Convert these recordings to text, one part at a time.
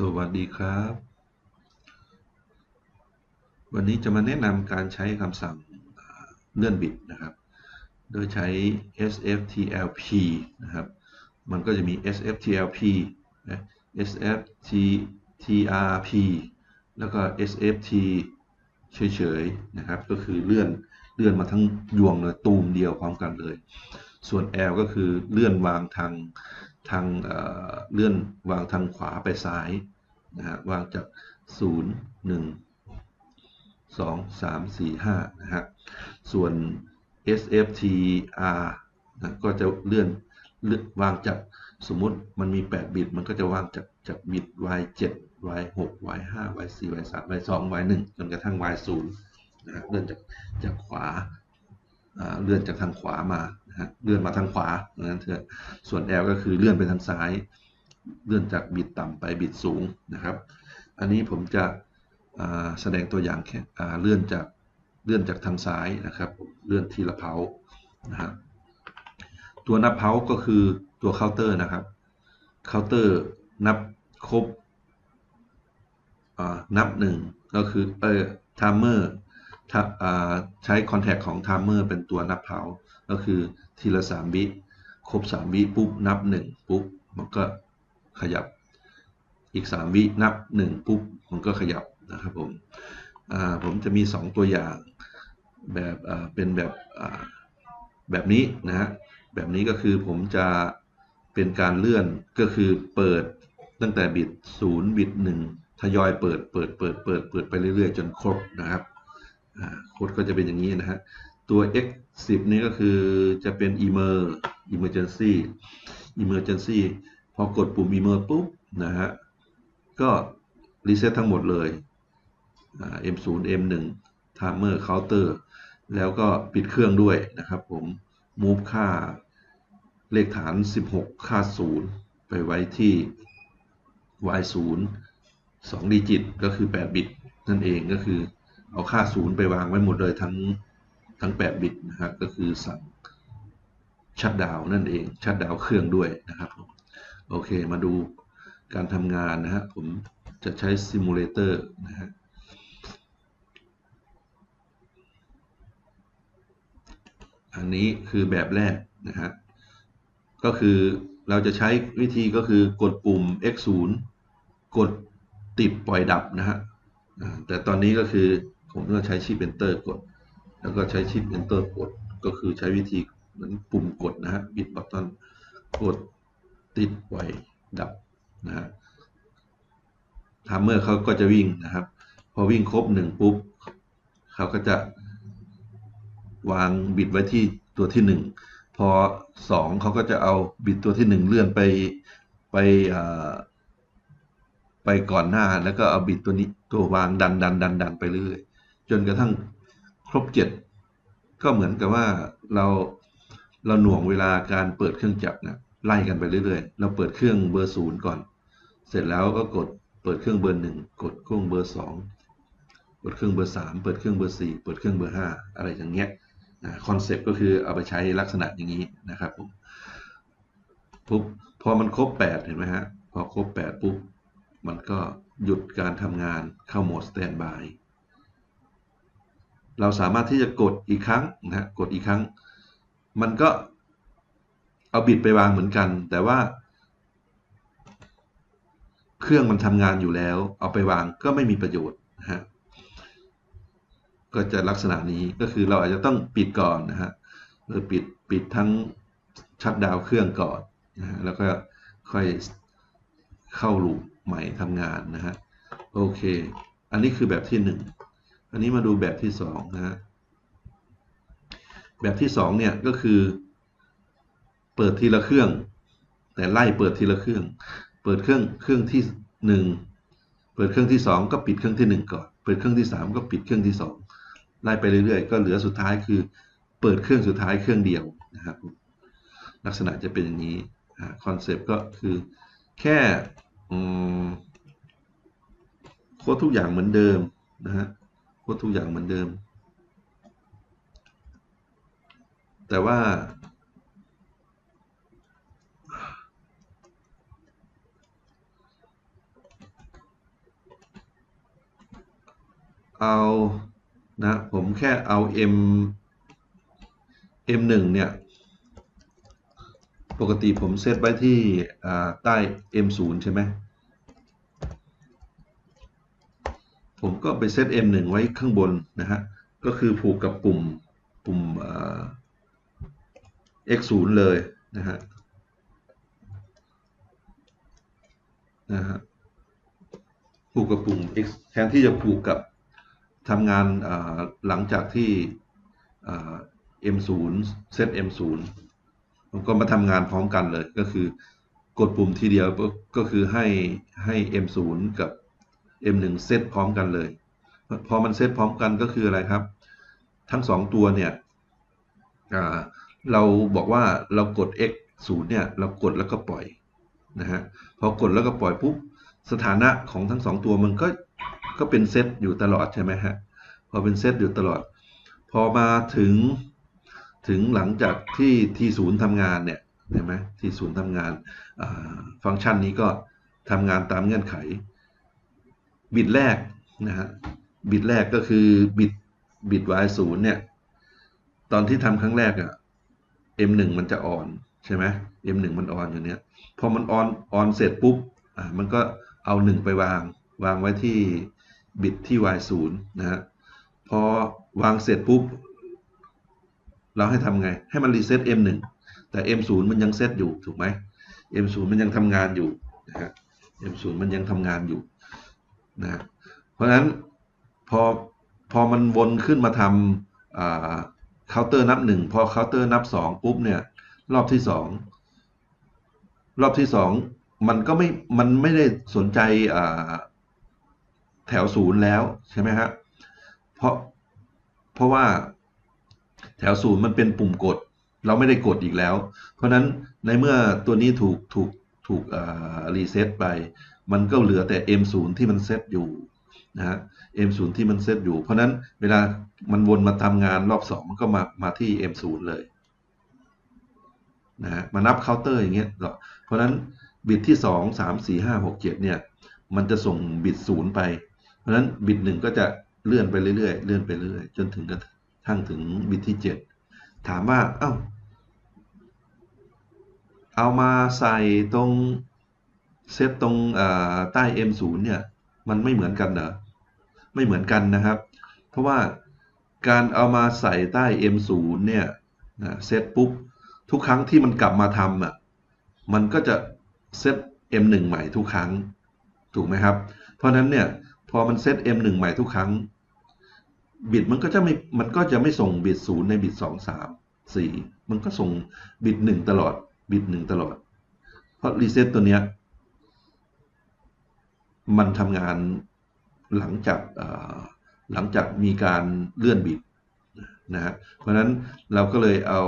สวัสดีครับ วันนี้จะมาแนะนำการใช้คำสั่งเลื่อนบิตนะครับ โดยใช้ sftlp นะครับ มันก็จะมี sftlp นะ sftrp แล้วก็ sft เฉยๆนะครับ ก็คือเลื่อนเลื่อนมาทั้งยวงเลยตูมเดียวพร้อมกันเลย ส่วน L ก็คือเลื่อนวางทาง ทางเเลื่อนวางทางขวาไปซ้ายนะฮะวางจาก 0 1 2 3 4 5นะฮะส่วน SFTR นะก็จะเลื่อนวางจากสมมติมันมี 8 บิต มันก็จะวางจากจากบิต Y7 Y6 Y5 Y4 Y3 Y2 Y1 จนกระทั่ง Y0 นะฮะเลื่อนจากจากขวาเลื่อนจากทางขวามา เลื่อนมาทางขวานั้นเถอะส่วน L ก็คือเลื่อนไปทางซ้าย เลื่อนจากบิดต่ำไปบิดสูงนะครับ อันนี้ผมจะแสดงตัวอย่างแค่เลื่อนจากเลื่อนจากทางซ้ายนะครับ เลื่อนทีละเพานะฮะตัวนับเพาก็คือตัวเคาน์เตอร์นะครับเคาน์เตอร์นับครบนับหนึ่งก็คือเออไทม์เมอร์ใช้คอนแทคของไทม์เมอร์เป็นตัวนับเพา ก็คือทีละ 3 วิครบ 3 วิปุ๊บนับ 1 ปุ๊บมันก็ขยับอีก 3 วินับ 1 ปุ๊บมันก็ขยับนะครับผมผมจะมี 2 ตัวอย่างแบบเป็นแบบแบบนี้นะฮะแบบนี้ก็คือผมจะเป็นการเลื่อนก็คือเปิดตั้งแต่บิต0บิต1ทยอยเปิดเปิดเปิดเปิดเปิดไปเรื่อยๆ จนครบนะครับโค้ดก็จะเป็นอย่างนี้นะฮะ ตัว x 10นี้ก็คือจะเป็น emer emergency emergency พอกดปุ่ม emer ปุ๊บนะฮะ ก็รีเซ็ตทั้งหมดเลย M0 M1 timer counter แล้วก็ปิดเครื่องด้วยนะครับผม move ค่าเลขฐาน 16 ค่า 0 ไปไว้ที่ Y0 2ดิจิตก็คือ 8 บิต นั่นเองก็คือเอาค่า 0 ไปวางไว้หมดเลยทั้ง ทั้ง 8 บิตนะฮะก็คือสั่งชัดดาวนั่นเองชัดดาวเครื่องด้วยนะครับโอเคมาดูการทำงานนะฮะผมจะใช้ซิมูเลเตอร์นะฮะอันนี้คือแบบแรกนะฮะก็คือเราจะใช้วิธีก็คือกดปุ่ม x 0กดติดปล่อยดับนะฮะแต่ตอนนี้ก็คือผมก็ใช้ชิป enter กด แล้วก็ใช้ชิป enter กด ก็คือใช้วิธีเหมือนปุ่มกดนะฮะบิดบัตตอนกดติดไว้ ดับนะฮะทัมเมอร์เขาก็จะวิ่งนะครับ พอวิ่งครบหนึ่งปุ๊บเขาก็จะวางบิดไว้ที่ตัวที่หนึ่งพอสองเขาก็จะเอาบิดตัวที่หนึ่งเลื่อนไปไปไปก่อนหน้าแล้วก็เอาบิดตัวนี้ตัววางดันดันดันดันไปเรื่อยจนกระทั่ง รบเจ็ดก็เหมือนกับว่าเราเราหน่วงเวลาการเปิดเครื่องจักรนะไล่กันไปเรื่อยๆ เราเปิดเครื่องเบอร์ศูนย์ก่อน เสร็จแล้วก็กดเปิดเครื่องเบอร์หนึ่งกดเครื่องเบอร์สองกดเครื่องเบอร์สามเปิดเครื่องเบอร์สี่เปิดเครื่องเบอร์ห้าอะไรอย่างเงี้ยนะคอนเซ็ปต์ก็คือเอาไปใช้ลักษณะอย่างนี้นะครับผมปุ๊บพอมันครบแปดเห็นไหมฮะพอครบแปดปุ๊บมันก็หยุดการทำงานเข้าโหมดสแตนบาย เราสามารถที่จะกดอีกครั้งนะฮะกดอีกครั้ง มันก็เอาบิดไปวางเหมือนกัน แต่ว่า เครื่องมันทำงานอยู่แล้ว เอาไปวางก็ไม่มีประโยชน์นะฮะก็จะลักษณะนี้ก็คือเราอาจจะต้องปิดก่อนนะฮะหรือปิดปิดทั้งชัดดาวเครื่องก่อนนะฮะแล้วก็ค่อยเข้าลูปใหม่ทำงานนะฮะโอเค อันนี้คือแบบที่หนึ่ง อันนี้มาดูแบบที่สองนะฮะแบบที่สองเนี่ยก็คือ เปิดทีละเครื่อง แต่ไล่เปิดทีละเครื่อง เปิดเครื่องเครื่องที่หนึ่งเปิดเครื่องที่สองก็ปิดเครื่องที่หนึ่งก่อนเปิดเครื่องที่สามก็ปิดเครื่องที่สองไล่ไปเรื่อยๆ ก็เหลือสุดท้ายคือ เปิดเครื่องสุดท้ายเครื่องเดียวนะครับลักษณะจะเป็นอย่างนี้คอนเซปต์ก็คือแค่โค้ดทุกอย่างเหมือนเดิมนะฮะ โค้ดทุกอย่างเหมือนเดิม แต่ว่า เอา นะ ผมแค่เอา m m1 เนี่ย ปกติผมเซตไว้ที่ใต้ m0 ใช่ไหม ผมก็ไปเซต m1 ไว้ข้างบนนะฮะ ก็คือผูกกับปุ่มปุ่ม x0 เลยนะฮะนะฮะผูกกับปุ่ม x แทนที่จะผูกกับทำงานหลังจากที่ m0 เซต m0 ผมก็มาทำงานพร้อมกันเลยก็คือกดปุ่มทีเดียวก็คือให้ให้ m0 กับ m1 เซตพร้อมกันเลย พอมันเซตพร้อมกันก็คืออะไรครับ ทั้งสองตัวเนี่ยเราบอกว่าเรากด x 0เนี่ยเรากดแล้วก็ปล่อยนะฮะพอกดแล้วก็ปล่อยปุ๊บสถานะของทั้งสองตัวมันก็ก็เป็นเซตอยู่ตลอดใช่ไหมฮะพอเป็นเซตอยู่ตลอด พอมาถึงถึงหลังจากที่ที่ศูนย์ทำงานเนี่ยเห็นไหมที่ศูนย์ทำงานฟังก์ชันนี้ก็ทำงานตามเงื่อนไข บิตแรกนะฮะบิตแรกก็คือบิตบิต y ศูนย์เนี่ย ตอนที่ทำครั้งแรกอะ m1 มันจะอ่อนใช่ไหม m1 มันอ่อนอยู่เนี้ยพอมันอ่อนอ่อนเสร็จปุ๊บอ่ามันก็เอา1ไปวาง วางไว้ที่บิตที่ y 0นย์นะฮะพอวางเสร็จปุ๊บ เราให้ทำไง ให้มันรีเซ็ต m1 แต่ m0 มันยังเซตอยู่ถูกไหม m0 มันยังทำงานอยู่นะฮะ m0 มันยังทำงานอยู่ นะเพราะฉะนั้นพอพอมันวนขึ้นมาทำเคาน์เตอร์นับหนึ่งพอเคาน์เตอร์นับสองปุ๊บเนี่ยรอบที่สองรอบที่สองมันก็ไม่มันไม่ได้สนใจแถวศูนย์แล้วใช่ไหมฮะเพราะเพราะว่าแถวศูนย์มันเป็นปุ่มกด เราไม่ได้กดอีกแล้ว เพราะนั้นในเมื่อตัวนี้ถูกถูกถูกรีเซ็ตไป มันก็เหลือแต่ M0 ที่มันเซตอยู่นะฮะ M0 ที่มันเซตอยู่ เพราะนั้นเวลามันวนมาทำงานรอบสองมันก็มามาที่ M0 เลยนะฮะมานับเคาน์เตอร์อย่างเงี้ยเพราะนั้นบิตที่สองสามสี่ห้าหกเจ็ดเนี่ยมันจะส่งบิตศูนย์ไป เพราะฉะนั้นบิตหนึ่งก็จะเลื่อนไปเรื่อยๆ เลื่อนไปเรื่อยๆจนถึงกระทั่งถึงบิตที่เจ็ดถามว่า เอา้า เอามาใส่ตรง เซตตรงใต้ M0 เนี่ย มันไม่เหมือนกันเหรอ ไม่เหมือนกันนะครับ เพราะว่าการเอามาใส่ใต้ M0 เนี่ยเซตปุ๊บ ทุกครั้งที่มันกลับมาทำอะ มันก็จะเซต M1 ใหม่ทุกครั้ง ถูกไหมครับ เพราะนั้นเนี่ย พอมันเซต M1 ใหม่ทุกครั้ง บิตมันก็จะไม่ มันก็จะไม่ส่งบิตศูนย์ในบิตสองสามสี่มันก็ส่งบิตหนึ่งตลอด บิตหนึ่งตลอด เพราะรีเซ็ตตัวเนี้ย มันทำงานหลังจากหลังจากมีการเลื่อนบิตนะฮะเพราะนั้นเราก็เลยเอา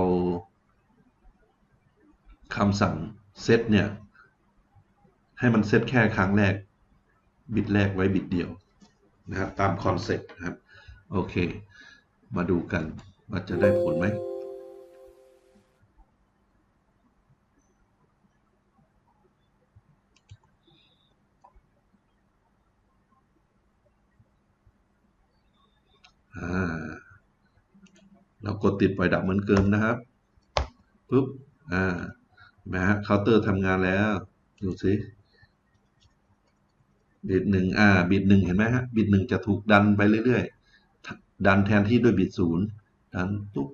คำสั่งเซตเนี่ย ให้มันเซตแค่ครั้งแรก บิตแรกไว้บิตเดียวนะครับตามคอนเซ็ปต์นะครับ โอเค มาดูกันว่าจะได้ผลไหม เรากดติดปล่อยดับเหมือนเกิมนะครับปุ๊บอ่านะฮะเคาน์เตอร์ทำงานแล้ว ดูสิบิตหนึ่งอ่าบิตหนึ่งเห็นไหมฮะบิตหนึ่งจะถูกดันไปเรื่อยๆ ดันแทนที่ด้วยบิตศูนย์ดันตุ๊บ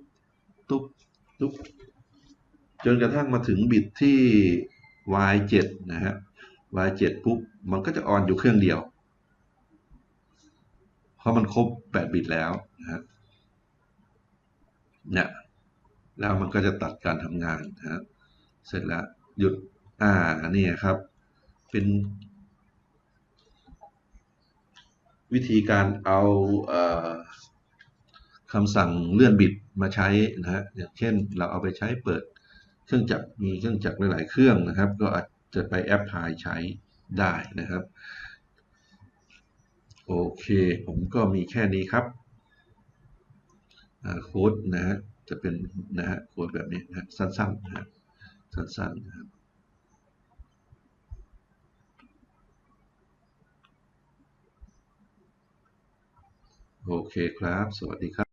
ตุ๊บตุ๊บจนกระทั่งมาถึงบิตที่ y 7 นะฮะ y 7 ปุ๊บมันก็จะออนอยู่เครื่องเดียว เพราะมันครบ 8 บิตแล้วนะฮะ เนี่ยแล้วมันก็จะตัดการทำงานนะฮะเสร็จแล้วหยุดอ่านี่ครับ เป็นวิธีการเอาเอคำสั่งเลื่อนบิตมาใช้นะฮะอย่างเช่นเราเอาไปใช้เปิดเครื่องจักรมีเครื่องจักรหลาย ๆ เครื่องนะครับ ก็อาจจะไปแอปพลายใช้ได้นะครับ โอเค ผมก็มีแค่นี้ครับ โค้ดนะฮะจะเป็นนะฮะโค้ดแบบนี้นะสั้นๆนะสั้นๆนะครับโอเคครับ สวัสดีครับ